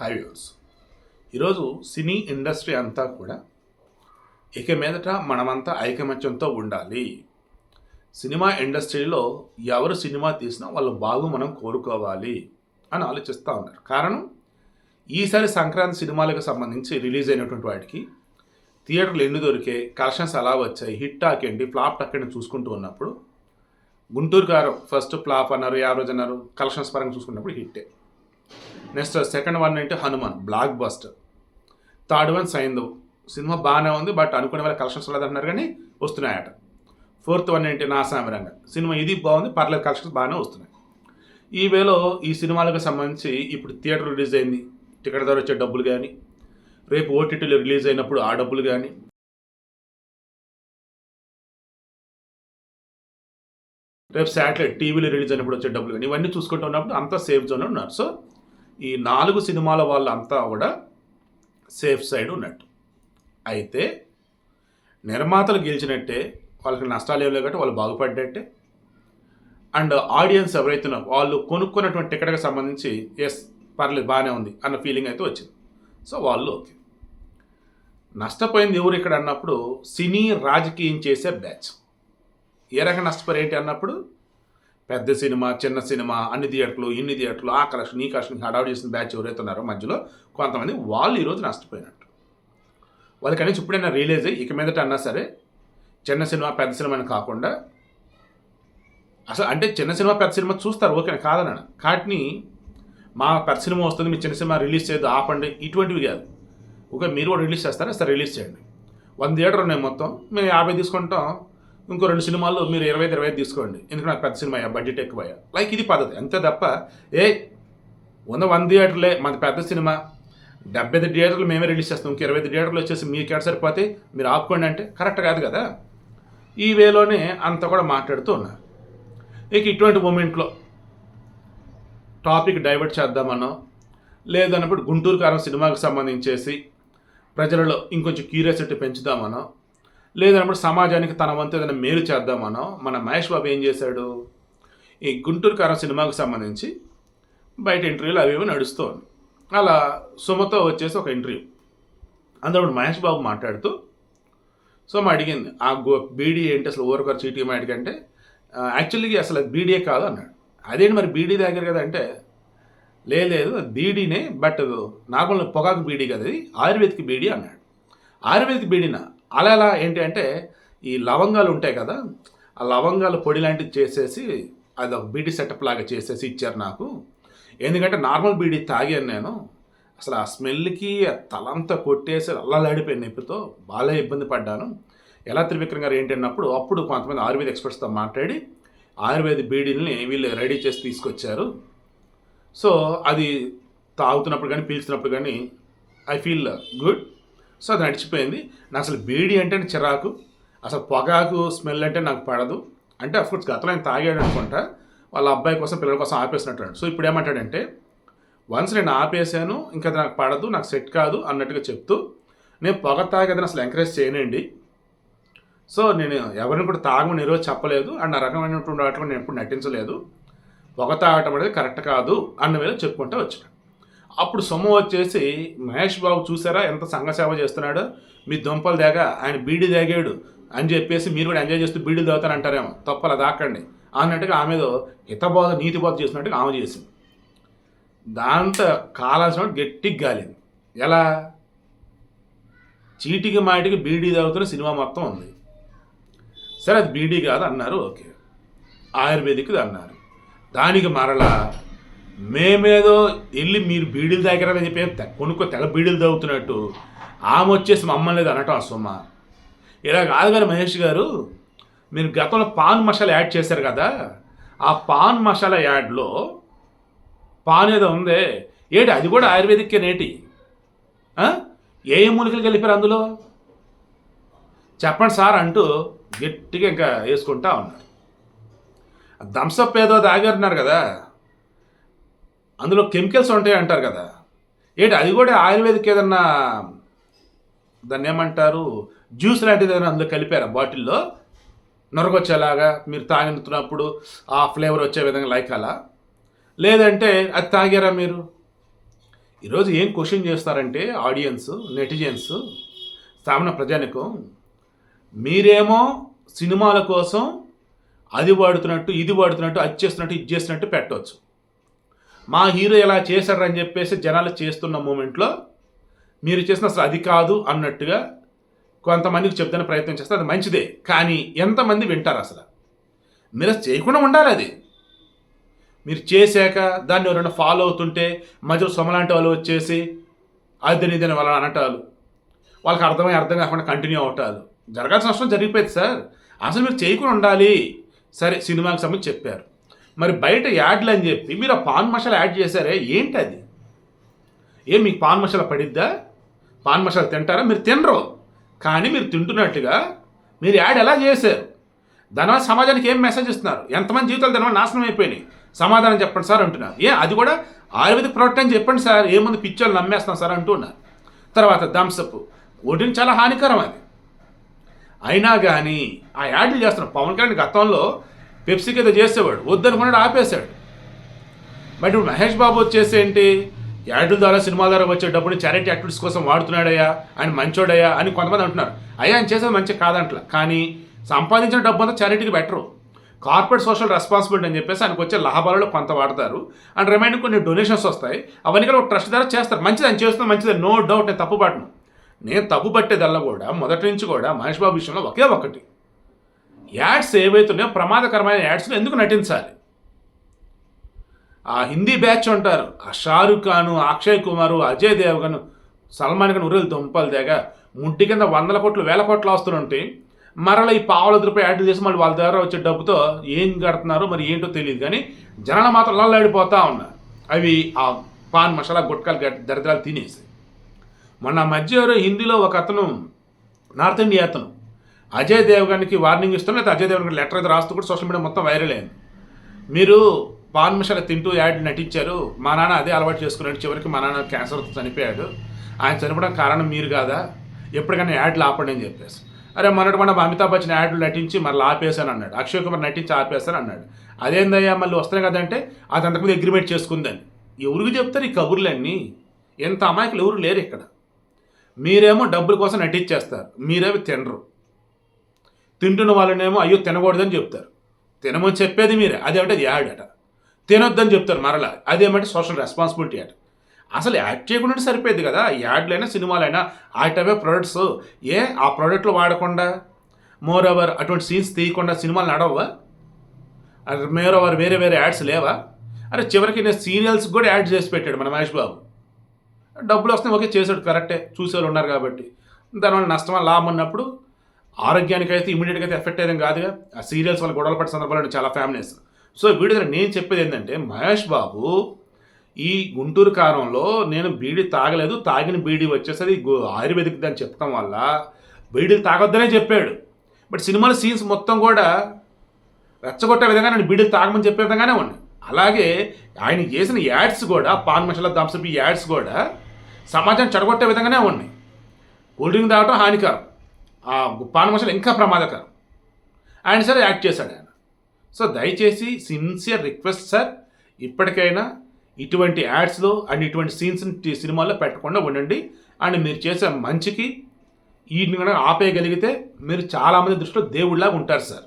Hi viewers ఈరోజు cine industry అంతా కూడా ఇక మీదట మనమంతా ఐకమత్యంతో ఉండాలి. సినిమా ఇండస్ట్రీలో ఎవరు సినిమా తీసినా వాళ్ళు బాగు మనం కోరుకోవాలి అని ఆలోచిస్తూ ఉన్నారు. కారణం ఈసారి సంక్రాంతి సినిమాలకు సంబంధించి రిలీజ్ అయినటువంటి వాటికి థియేటర్లు ఎన్ని దొరికే కలెక్షన్స్ ఎలా వచ్చాయి హిట్ టాక్ ఫ్లాప్ టాకండి చూసుకుంటూ ఉన్నప్పుడు గుంటూరు గారు ఫస్ట్ ఫ్లాప్ అన్నారు యావరేజ్ అన్నారు కలెక్షన్స్ పరంగా చూసుకున్నప్పుడు హిట్టే. నెక్స్ట్ సెకండ్ వన్ అంటే Hanuman blockbuster. Third one Saindhav cinema బాగానే ఉంది బట్ అనుకునే వాళ్ళ కలెక్షన్స్ లేదంటున్నారు కానీ వస్తున్నాయట. ఫోర్త్ వన్ ఏంటి? నాసామిరంగా సినిమా ఇది బాగుంది పర్లేదు కలెక్షన్స్ బాగానే వస్తున్నాయి. ఈ వేలో ఈ సినిమాలకు సంబంధించి ఇప్పుడు థియేటర్ రిలీజ్ అయింది. టికెట్ ధర వచ్చే డబ్బులు కానీ రేపు ఓటీటీలో రిలీజ్ అయినప్పుడు ఆ డబ్బులు కానీ రేపు శాటిలైట్ టీవీలో రిలీజ్ అయినప్పుడు వచ్చే డబ్బులు కానీ ఇవన్నీ చూసుకుంటూ ఉన్నప్పుడు అంతా సేఫ్ జోన్ ఉన్నారు. సో ఈ నాలుగు సినిమాల వాళ్ళంతా కూడా సేఫ్ సైడ్ ఉన్నట్టు. అయితే నిర్మాతలు గెలిచినట్టే వాళ్ళకి నష్టాలు ఏం లేకపోతే వాళ్ళు బాగుపడ్డట్టే. అండ్ ఆడియన్స్ ఎవరైతే వాళ్ళు కొనుక్కున్నటువంటి టికెట్కి సంబంధించి ఎస్ పర్లేదు బాగానే ఉంది అన్న ఫీలింగ్ అయితే వచ్చింది. సో వాళ్ళు ఓకే. నష్టపోయింది ఎవరు ఇక్కడ అన్నప్పుడు సినీ రాజకీయం చేసే బ్యాచ్. ఏ రకంగా నష్టపోయారు ఏంటి అన్నప్పుడు పెద్ద సినిమా చిన్న సినిమా అన్ని థియేటర్లు ఇన్ని థియేటర్లు ఆ కలెక్షన్ ఈ కలెక్షన్ హడావుడి చేసిన బ్యాచ్ ఎవరైతే ఉన్నారో మధ్యలో కొంతమంది వాళ్ళు ఈరోజు నష్టపోయినట్టు. వాళ్ళకి కనీసం ఇప్పుడైనా రిలీజ్ అయ్యి ఇక మీదట అన్నా సరే చిన్న సినిమా పెద్ద సినిమా అని కాకుండా అసలు అంటే చిన్న సినిమా పెద్ద సినిమా చూస్తారు ఓకే కాదన్నాను. కాటిని మా పెద్ద సినిమా వస్తుంది మీ చిన్న సినిమా రిలీజ్ చేయదు ఆపండి ఇటువంటివి కాదు. ఓకే మీరు కూడా రిలీజ్ చేస్తారా? సరే రిలీజ్ చేయండి. వన్ థియేటర్ ఉన్నాయి మొత్తం మేము యాభై తీసుకుంటాం. ఇంకో రెండు సినిమాలు మీరు ఇరవై ఐదు ఇరవై తీసుకోండి. ఎందుకంటే నాకు పెద్ద సినిమా బడ్జెట్ ఎక్కువ లైక్ ఇది పద్ధతి. అంతే తప్ప ఏ ఉన్న వన్ థియేటర్లే మన పెద్ద సినిమా. డెబ్బై ఐదు థియేటర్లు మేమే రిలీజ్ చేస్తాం. ఇంక ఇరవై ఐదు థియేటర్లు వచ్చేసి మీకు ఎక్కడ సరిపోతే మీరు ఆపుకోండి అంటే కరెక్ట్ కాదు కదా. ఈ వేలోనే అంత కూడా మాట్లాడుతూ ఉన్నారు ఇక ఇటువంటి మూమెంట్లో టాపిక్ డైవర్ట్ చేద్దామనో లేదన్నప్పుడు గుంటూరు కారం సినిమాకి సంబంధించేసి ప్రజలలో ఇంకొంచెం క్యూరియాసిటీ పెంచుదామనో లేదన్నప్పుడు సమాజానికి తన వంతు ఏదైనా మేలు చేద్దామనో మన మహేష్ బాబు ఏం చేశాడు? ఈ గుంటూరు కారం సినిమాకు సంబంధించి బయట ఇంటర్వ్యూలు అవి ఇవి నడుస్తూ అలా సుమతో వచ్చేసి ఒక ఇంటర్వ్యూ. అందులో మహేష్ బాబు మాట్లాడుతూ సో మా అడిగింది ఆ గో బీడీ ఏంటి అసలు? ఓరకర్ చీటీ మా అడిగంటే యాక్చువల్లీ అసలు బీడీఏ కాదు అన్నాడు. అదేంటి మరి బీడీ దగ్గర కదా అంటే లేదు బీడీనే బట్ నార్మల్ పొగాకు బీడీ కదా అది ఆయుర్వేదిక్ బీడీ అన్నాడు. ఆయుర్వేదిక్ బీడీనా? అలా ఎలా ఏంటి అంటే ఈ లవంగాలు ఉంటాయి కదా ఆ లవంగాలు పొడి లాంటిది చేసేసి అది ఒక బీడీ సెటప్ లాగా చేసేసి ఇచ్చారు నాకు. ఎందుకంటే నార్మల్ బీడీ తాగాను నేను. అసలు ఆ స్మెల్కి తలంతా కొట్టేసి అల్లలాడిపోయిన నొప్పితో బాగా ఇబ్బంది పడ్డాను. ఎలా త్రివిక్రమ్ గారు ఏంటి అన్నప్పుడు అప్పుడు కొంతమంది ఆయుర్వేద ఎక్స్పర్ట్స్తో మాట్లాడి ఆయుర్వేద బీడీలని వీళ్ళు రెడీ చేసి తీసుకొచ్చారు. సో అది తాగుతున్నప్పుడు కానీ పీల్చినప్పుడు కానీ ఐ ఫీల్ గుడ్. సో అది నడిచిపోయింది. నాకు అసలు బీడీ అంటే చిరాకు. అసలు పొగాకు స్మెల్ అంటే నాకు పడదు. అంటే అఫ్కోర్స్ గతంలో ఆయన తాగాడు అనుకుంటా. వాళ్ళ అబ్బాయి కోసం పిల్లల కోసం ఆపేసినట్టు సో ఇప్పుడు ఏమంటాడంటే వన్స్ నేను ఆపేసాను ఇంకా అది నాకు పడదు నాకు సెట్ కాదు అన్నట్టుగా చెప్తూ నేను పొగ తాగేదని అసలు ఎంకరేజ్ చేయనండి. సో నేను ఎవరిని కూడా తాగమని ఈరోజు చెప్పలేదు. అండ్ ఆ రకమైనటువంటి వాటిలో నేను ఎప్పుడు నటించలేదు. పొగ తాగటం అనేది కరెక్ట్ కాదు అన్న వేళ చెప్పుకుంటూ వచ్చిన. అప్పుడు సొమ్ము వచ్చేసి మహేష్ బాబు చూసారా? ఎంత సంఘ సేవ చేస్తున్నాడో? మీ దుంపలు దాక ఆయన బీడీ తాగాడు అని చెప్పేసి మీరు కూడా ఎంజాయ్ చేస్తూ బీడీ తాగుతారంటారేమో తప్పలు దాకండి అన్నట్టుగా ఆమె హితబోధ నీతిబోధ చేసినట్టుగా ఆమె చేసింది. దాంతో కాలాల్సిన గట్టిగా గాలింది. ఎలా? చీటికి మాటికి బీడీ తాగుతున్న సినిమా మొత్తం ఉంది. సరే అది బీడీ కాదు అన్నారు ఓకే. ఆయుర్వేదిక్ అన్నారు. దానికి మరలా మేమేదో వెళ్ళి మీరు బీడీలు తాగారని చెప్పి తె- కొనుక్కో తెగ బీడీలు తాగుతున్నట్టు ఆమె వచ్చేసి మమ్మల్ని లేదు అనటం అసమ్మ. ఇలా కాదు కానీ మహేష్ గారు మీరు గతంలో పాన్ మసాలా యాడ్ చేశారు కదా ఆ పాన్ మసాలా యాడ్లో పాన్ ఏదో ఉందే. ఏంటి అది కూడా ఆయుర్వేదిక్కే నేటి? ఏ ఏ మూలికలు కలిపారు అందులో? చెప్పండి సార్ అంటూ గట్టిగా ఇంకా వేసుకుంటా ఉన్నారు. థమ్సప్ ఏదో తాగారన్నారు కదా. అందులో కెమికల్స్ ఉంటాయి అంటారు కదా. ఏంటి? అది కూడా ఆయుర్వేదిక్ ఏదన్నా దాన్ని ఏమంటారు? జ్యూస్ లాంటిది ఏదైనా అందులో కలిపారా? బాటిల్లో నొరగొచ్చేలాగా మీరు తాగినప్పుడు ఆ ఫ్లేవర్ వచ్చే విధంగా లైక్ అలా? లేదంటే అది తాగారా మీరు? ఈరోజు ఏం క్వశ్చన్ చేస్తారంటే ఆడియన్స్ నెటిజన్స్ సామాన్య ప్రజానికం మీరేమో సినిమాల కోసం అది వాడుతున్నట్టు ఇది వాడుతున్నట్టు అది చేస్తున్నట్టు ఇది చేస్తున్నట్టు పెట్టవచ్చు మా హీరో ఇలా చేశారని చెప్పేసి జనాలు చేస్తున్న మూమెంట్లో మీరు చేసిన అసలు అది కాదు అన్నట్టుగా కొంతమందికి చెప్తానే ప్రయత్నం చేస్తే అది మంచిదే. కానీ ఎంతమంది వింటారు అసలు? మీరు అసలు చేయకుండా ఉండాలి అది. మీరు చేశాక దాన్ని ఎవరైనా ఫాలో అవుతుంటే మధ్యలో సొమలాంటి వాళ్ళు వచ్చేసి అది ఇదని వాళ్ళని అనటాలు. వాళ్ళకి అర్థమై అర్థం కాకుండా కంటిన్యూ అవటాలు. జరగాల్సిన అవసరం జరిగిపోయింది సార్. అసలు మీరు చేయకుండా ఉండాలి. సరే సినిమాకి సంబంధించి చెప్పారు. మరి బయట యాడ్లు అని చెప్పి మీరు ఆ పాన్ మసాలా యాడ్ చేశారే? ఏంటి అది? ఏం మీకు పాన్ మసాలా పడిద్దా? పాన్ మసాలా తింటారా? మీరు తినరు. కానీ మీరు తింటున్నట్టుగా మీరు యాడ్ ఎలా చేశారు? దానివల్ల సమాజానికి ఏం మెసేజ్ ఇస్తున్నారు? ఎంతమంది జీవితాలు దానివల్ల నాశనం అయిపోయినాయి? సమాధానం చెప్పండి సార్ అంటున్నారు. ఏ అది కూడా ఆయుర్వేదిక్ ప్రోడక్ట్ అని చెప్పండి సార్. ఏముంది పిచ్చోళ్ళు నమ్మేస్తాం సార్ అంటున్నారు తర్వాత థమ్స్అప్ ఒడిని చాలా హానికరం అది. అయినా కానీ ఆ యాడ్లు చేస్తున్నారు పవన్ కళ్యాణ్ గతంలో పెప్సీకి ఏదో చేసేవాడు. వద్దనుకున్నాడు ఆపేశాడు. బట్ ఇప్పుడు మహేష్ బాబు వచ్చేసి ఏంటి? యాడ్ల ద్వారా సినిమా ద్వారా వచ్చే డబ్బుని చారిటీ యాక్టివిటీస్ కోసం వాడుతున్నాడయ్యా ఆయన మంచోడయ్యా అని కొంతమంది అంటున్నారు. అయ్యా ఆయన చేసేది మంచి కాదంటలా. కానీ సంపాదించిన డబ్బు అంతా చారిటీకి బెటరు కార్పొరేట్ సోషల్ రెస్పాన్సిబిలిటీ అని చెప్పేసి ఆయనకు వచ్చే లాభాలలో కొంత వాడతారు. అండ్ రిమైండింగ్ కొన్ని డొనేషన్స్ వస్తాయి. అవన్నీ కూడా ఒక ట్రస్ట్ ద్వారా చేస్తారు. మంచిది ఆయన చేస్తున్నా మంచిది. నో డౌట్ నేను తప్పు పట్టను నేను తప్పు పట్టేదల్లా కూడా మొదటి నుంచి కూడా మహేష్ బాబు విషయంలో ఒకే ఒకటి. యాడ్స్ ఏవైతున్నాయో ప్రమాదకరమైన యాడ్స్లో ఎందుకు నటించాలి? ఆ హిందీ బ్యాచ్ ఉంటారు ఆ షారుఖ్ ఖాను అక్షయ్ కుమారు అజయ్ దేవగన్ సల్మాన్ ఖాన్ ఉరేలు దుంపలు దేగ ముడ్డి కింద వందల కోట్లు వేల కోట్లు వస్తుంటే మరలా ఈ పావుల రూపాయి యాడ్ చేసి మళ్ళీ వాళ్ళ దగ్గర వచ్చే డబ్బుతో ఏం కడుతున్నారో మరి ఏంటో తెలియదు. కానీ జనాలు మాత్రం లల్లాడిపోతూ ఉన్నారు. అవి ఆ పాన్ మసాలా గుట్కాలు దరిద్రాలు తినేసి. మొన్న మధ్య హిందీలో ఒక అతను నార్త్ ఇండియా అతను అజయ్ దేవగన్కి వార్నింగ్ ఇస్తున్నా లేకపోతే అజయ్ దేవగన్ లెటర్ అయితే రాస్తూ కూడా సోషల్ మీడియా మొత్తం వైరల్ అయింది. మీరు పాన్ మసాలా తింటూ యాడ్ నటించారు మా నాన్న అదే అలవాటు చేసుకున్నాడు చివరికి మా నాన్న క్యాన్సర్తో చనిపోయాడు. ఆయన చనిపోవడం కారణం మీరు కాదా? ఎప్పటికైనా యాడ్లు ఆపండి అని చెప్పేసి. అరే మొన్నటి మొన్న అమితాబ్ బచ్చన్ యాడ్లు నటించి మళ్ళీ ఆపేశాను అన్నాడు. అక్షయ్ కుమార్ నటించి ఆపేశాను అన్నాడు. అదేందయ్యా మళ్ళీ వస్తున్నాయి కదంటే అది అంతకుముందు అగ్రిమెంట్ చేసుకుందని. ఎవరికి చెప్తారు ఈ కబుర్లన్నీ? ఎంత అమాయకులు ఎవరు లేరు ఇక్కడ. మీరేమో డబ్బుల కోసం నటించేస్తారు మీరేమో తినరు. తింటున్న వాళ్ళనేమో అయ్యో తినకూడదని చెప్తారు. తినమని చెప్పేది మీరే. అదేమంటే అది యాడ్ అట. తినొద్దని చెప్తారు మరలా. అదేమంటే సోషల్ రెస్పాన్సిబిలిటీ అట. అసలు యాడ్ చేయకుండా సరిపోయేది కదా. యాడ్లైనా సినిమాలైనా ఆ టైప్ ప్రొడక్ట్స్. ఏ ఆ ప్రోడక్ట్లు వాడకుండా మోర్ ఓవర్ అటువంటి సీన్స్ తీయకుండా సినిమాలు నడవవా మోర్ ఓవర్ వేరే వేరే యాడ్స్ లేవా? అరే చివరికి నేను సీరియల్స్ కూడా యాడ్ చేసి పెట్టాడు మన మహేష్ బాబు. డబ్బులు వస్తే ఓకే చేశాడు కరెక్టే. చూసేవాళ్ళు ఉన్నారు కాబట్టి. దానివల్ల నష్టం లాభం అన్నప్పుడు ఆరోగ్యానికి అయితే ఇమీడియట్గా అయితే ఎఫెక్ట్ అయ్యేది కాదుగా. ఆ సీరియల్స్ వల్ల గొడవలు పడే సందర్భాలు చాలా ఫ్యామిలీస్ సో వీడి దగ్గర నేను చెప్పేది ఏంటంటే మహేష్ బాబు ఈ గుంటూరు కారంలో నేను బీడీ తాగలేదు తాగిన బీడీ వచ్చేసరి ఆయుర్వేదిక్ అని చెప్పడం వల్ల బీడీ తాగొద్దనే చెప్పాడు. బట్ సినిమాల సీన్స్ మొత్తం కూడా రెచ్చగొట్టే విధంగా నేను బీడీలు తాగమని చెప్పే విధంగానే ఉన్నాయి. అలాగే ఆయన చేసిన యాడ్స్ కూడా పాన్ మసాలా థమ్స్అప్ ఈ యాడ్స్ కూడా సమాజాన్ని చెడగొట్టే విధంగానే ఉన్నాయి. కూల్ డ్రింక్ తాగటం హానికరం. ఆ పాన్ మసాలా ఇంకా ప్రమాదకరం. ఆయన సరే యాక్ట్ చేశాడు ఆయన. సో దయచేసి సిన్సియర్ రిక్వెస్ట్ సార్ ఇప్పటికైనా ఇటువంటి యాడ్స్లో అండ్ ఇటువంటి సీన్స్ని సినిమాల్లో పెట్టకుండా ఉండండి. అండ్ మీరు చేసే మంచికి వీటిని కనుక ఆపేయగలిగితే మీరు చాలామంది దృష్టిలో దేవుడిలాగా ఉంటారు సార్.